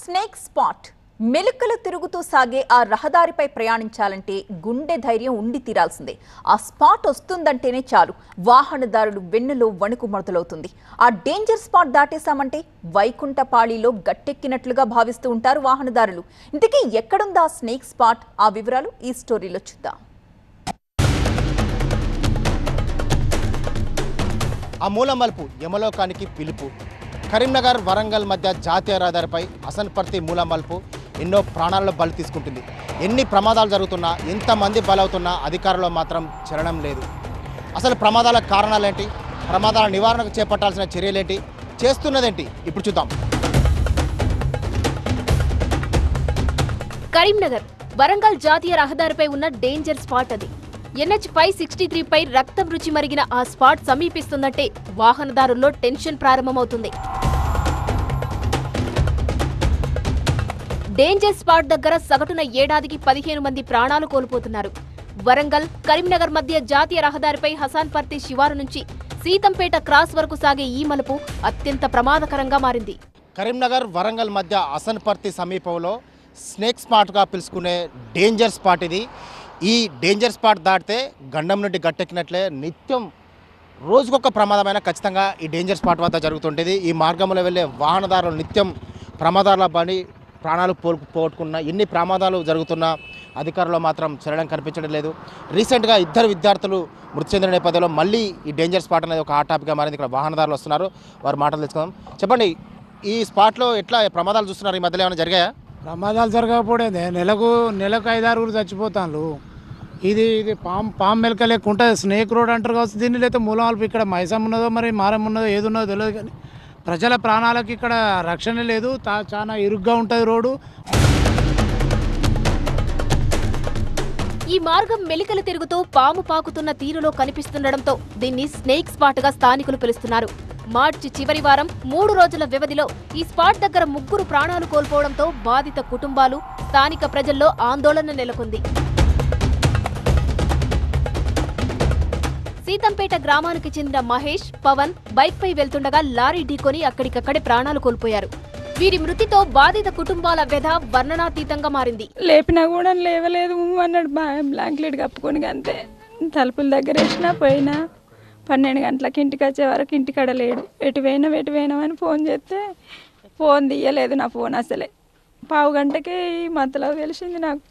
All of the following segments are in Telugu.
Snake spot. మెలుకలు తిరుగుతూ సాగే ఆ రహదారిపై ప్రయాణించాలంటే గుండె ధైర్యం ఉండి తీరాల్సిందే. ఆ స్పాట్ వస్తుందంటేనే చాలు. వాహనదారులు వెన్నులో వణుకు మొదలవుతుంది. ఆ డేంజర్ స్పాట్ దాటేశామంటే వైకుంఠపాళిలో గట్టెక్కినట్లుగా భావిస్తూ ఉంటారు వాహనదారులు. ఇంతకీ ఎక్కడుందా స్నేక్ స్పాట్? ఆ వివరాలు ఈ స్టోరీలో చూద్దాం. ఆ మూల మలుపు యమలోకానికి పిలుపు. కరీంనగర్ వరంగల్ మధ్య జాతీయ రహదారిపై అసన్పర్తి మూలమల్పు ఎన్నో ప్రాణాలలో బలి తీసుకుంటుంది. ఎన్ని ప్రమాదాలు జరుగుతున్నా ఎంతమంది బలవుతున్నా అధికారులు మాత్రం చెరడం లేదు. అసలు ప్రమాదాల కారణాలేంటి? ప్రమాదాల నివారణకు చేపట్టాల్సిన చర్యలేంటి? చేస్తున్నదేంటి? ఇప్పుడు చూద్దాం. కరీంనగర్ వరంగల్ జాతీయ రహదారిపై ఉన్న డేంజర్ స్పాట్ అది. ఎన్హెచ్ ఫైవ్ సిక్స్టీ త్రీపై రక్తం రుచి మరిగిన ఆ స్పాట్ సమీపిస్తుందంటే వాహనదారుల్లో టెన్షన్ ప్రారంభమవుతుంది. డేంజర్ స్పాట్ దగ్గర సగటున ఏడాదికి పదిహేను మంది ప్రాణాలు కోల్పోతున్నారు. వరంగల్ కరీంనగర్ మధ్య జాతీయ రహదారిపై హసాన్పర్తి శివారు నుంచి సీతంపేట క్రాస్ వరకు సాగే ఈ మలుపు అత్యంత ప్రమాదకరంగా మారింది. కరీంనగర్ వరంగల్ మధ్య అసన్పర్తి సమీపంలో స్నేక్ స్పాట్గా పిలుచుకునే డేంజర్ స్పాట్ ఇది. ఈ డేంజర్ స్పాట్ దాటితే గండం నుండి గట్టెక్కినట్లే నిత్యం రోజుకొక ప్రమాదమైన ఖచ్చితంగా ఈ డేంజర్ స్పాట్ వద్ద జరుగుతుంటుంది. ఈ మార్గంలో వెళ్ళే వాహనదారులు నిత్యం ప్రమాదాల పడి ప్రాణాలు పోల్ పోగొట్టుకున్న ఎన్ని ప్రమాదాలు జరుగుతున్నా అధికారులు మాత్రం చలనం కనిపించడం లేదు. రీసెంట్గా ఇద్దరు విద్యార్థులు మృతి చెందిన నేపథ్యంలో మళ్ళీ ఈ డేంజర్ స్పాట్ అనేది ఒక హాట్ టాపిక్గా మారింది. ఇక్కడ వాహనదారులు వస్తున్నారు. వారు మాటలు తెలుసుకుందాం. చెప్పండి ఈ స్పాట్లో ఎట్లా ప్రమాదాలు చూస్తున్నారు? ఈ మధ్యలో ఏమైనా జరిగాయా? ప్రమాదాలు జరగకపోయేదే నెలకు నెలకు ఐదారుగురు చచ్చిపోతాను ఇది ఇది పామ్ పామ్ మెలక లెక్క ఉంటుంది. స్నేక్ రోడ్ అంటారు కావచ్చు దీన్ని లేకపోతే మూలం అల్పు ఇక్కడ మైసం ఉన్నదో మరి మారం ఉన్నదో ఏది ఉన్నదో తెలియదు కానీ ప్రజల ప్రాణాలకు ఇక్కడ రక్షణ లేదు. తా చాలా ఇరుగ్గా ఉంటుంది రోడ్డు. ఈ మార్గం మెలికలు తిరుగుతూ పాము పాకుతున్న తీరులో కనిపిస్తుండటంతో దీన్ని స్నేక్ స్పాట్గా స్థానికులు పిలుస్తున్నారు. మార్చి చివరి వారం మూడు రోజుల వ్యవధిలో ఈ స్పాట్ దగ్గర ముగ్గురు ప్రాణాలు కోల్పోవడంతో బాధిత కుటుంబాలు స్థానిక ప్రజల్లో ఆందోళన నెలకొంది. సీతంపేట గ్రామానికి చెందిన మహేష్ పవన్ బైక్ పై వెళ్తుండగా లారీ ఢీకొని అక్కడికక్కడే ప్రాణాలు కోల్పోయారు. వీరి మృతితో బాధిత కుటుంబాల వ్యధ వర్ణనాతీతంగా మారింది. లేపినా కూడా లేవలేదు అన్నాడు బ్లాంకెట్ కప్పుకొని అంతే తలుపుల దగ్గర వేసినా పోయినా పన్నెండు గంటలకు ఇంటికి వచ్చే వరకు ఇంటికాడ లేడు. ఎటు పోయినా ఎటు పోయినామని ఫోన్ చేస్తే ఫోన్ తీయలేదు నా ఫోన్ అసలే. పావు గంటకే ఈ మధ్యలో తెలిసింది నాకు.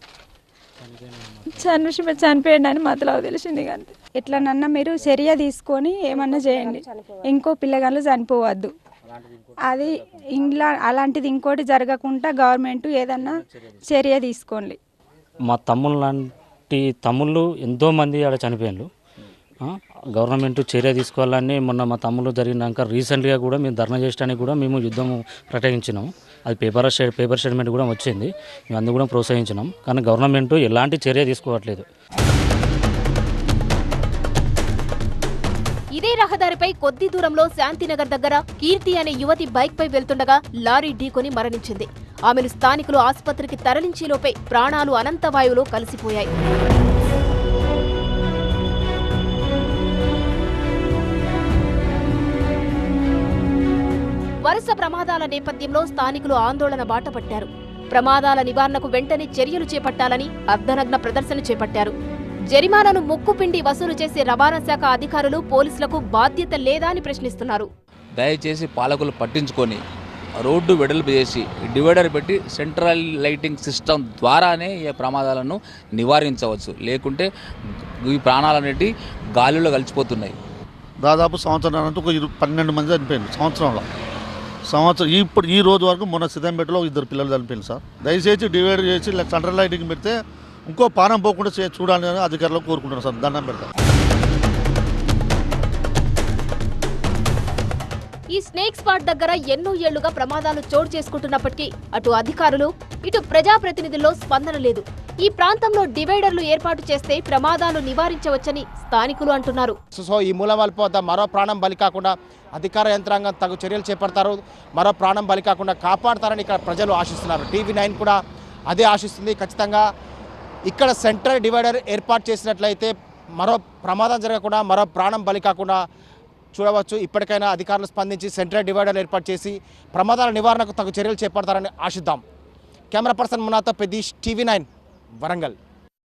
చనిపోయి చనిపోయాడు. అని మతలో తెలిసింది అంతే ఎట్లనన్నా మీరు చర్య తీసుకొని ఏమన్నా చేయండి. ఇంకో పిల్లగాళ్ళు చనిపోవద్దు. అది ఇంట్లో అలాంటిది ఇంకోటి జరగకుండా గవర్నమెంట్ ఏదన్నా చర్య తీసుకోండి. మా తమ్ముళ్ళు లాంటి తమ్ముళ్ళు ఎంతోమంది ఆడ చనిపోయారు గవర్నమెంట్ చర్య తీసుకోవాలని మొన్న మా తమ్ముళ్ళు జరిగినాక రీసెంట్గా కూడా మేము ధర్నా చేయడానికి కూడా మేము యుద్ధం ప్రకటించినాం. అది పేపర్ పేపర్ స్టేట్మెంట్ కూడా వచ్చింది. మేము అందు కూడా ప్రోత్సహించినాం. కానీ గవర్నమెంట్ ఎలాంటి చర్య తీసుకోవట్లేదు. ఇదే రహదారిపై కొద్ది దూరంలో శాంతినగర్ దగ్గర కీర్తి అనే యువతి బైక్పై వెళ్తుండగా లారీ ఢీకొని మరణించింది. ఆమెను స్థానికులు ఆసుపత్రికి తరలించేలోపే ప్రాణాలు అనంతవాయువులో కలిసిపోయాయి. వరుస ప్రమాదాల నేపథ్యంలో స్థానికులు ఆందోళన బాటపట్టారు. ప్రమాదాల నివారణకు వెంటనే చర్యలు చేపట్టాలని అర్ధనగ్న ప్రదర్శన చేపట్టారు. జరిమానాను ముక్కుపిండి వసూలు చేసే రవాణా శాఖ అధికారులు పోలీసులకు బాధ్యత లేదా అని ప్రశ్నిస్తున్నారు. దయచేసి పాలకులు పట్టించుకొని రోడ్డు వెడల్పు చేసి డివైడర్ పెట్టి సెంట్రల్ లైటింగ్ సిస్టమ్ ద్వారానే ఈ ప్రమాదాలను నివారించవచ్చు. లేకుంటే ఈ ప్రాణాలు అనేటి గాలిలో కలిసిపోతున్నాయి. దాదాపు సంవత్సరం ఒక పన్నెండు మంది చనిపోయింది సంవత్సరంలో. సంవత్సరం ఇప్పుడు ఈ రోజు వరకు మొన్న సిద్ధంపేటలో ఇద్దరు పిల్లలు చనిపోయింది సార్. దయచేసి డివైడ్ చేసి సెంట్రల్ లైటింగ్ పెడితే ఇంకో పానం పోకుండా చూడాలని అధికారులు కోరుకుంటున్నారు సార్. దండం పెడతారు ఈ స్నేక్ స్పాట్ దగ్గర ఎన్నో ఏళ్ళుగా ప్రమాదాలు చోటు చేసుకుంటున్నప్పటికీ అటు అధికారులు ఇటు ప్రజాప్రతినిధుల్లో స్పందన లేదు. ఈ ప్రాంతంలో డివైడర్లు ఏర్పాటు చేస్తే ప్రమాదాలు నివారించవచ్చని స్థానికులు అంటున్నారు. సో- సో ఈ మూలం మలుపు మరో ప్రాణం బలి కాకుండా అధికార యంత్రాంగం తగు చర్యలు చేపడతారు. మరో ప్రాణం బలి కాకుండా కాపాడతారని ఇక్కడ ప్రజలు ఆశిస్తున్నారు. టీవీ నైన్ కూడా అదే ఆశిస్తుంది. ఖచ్చితంగా ఇక్కడ సెంట్రల్ డివైడర్ ఏర్పాటు చేసినట్లయితే మరో ప్రమాదం జరగకుండా మరో ప్రాణం బలి కాకుండా చూడవచ్చు. ఇప్పటికైనా అధికారులు స్పందించి సెంట్రల్ డివైడర్లు ఏర్పాటు చేసి ప్రమాదాల నివారణకు తగు చర్యలు చేపడతారని ఆశిద్దాం. కెమెరా పర్సన్ మునాతో పెదీష్ టీవీ నైన్. వరంగల్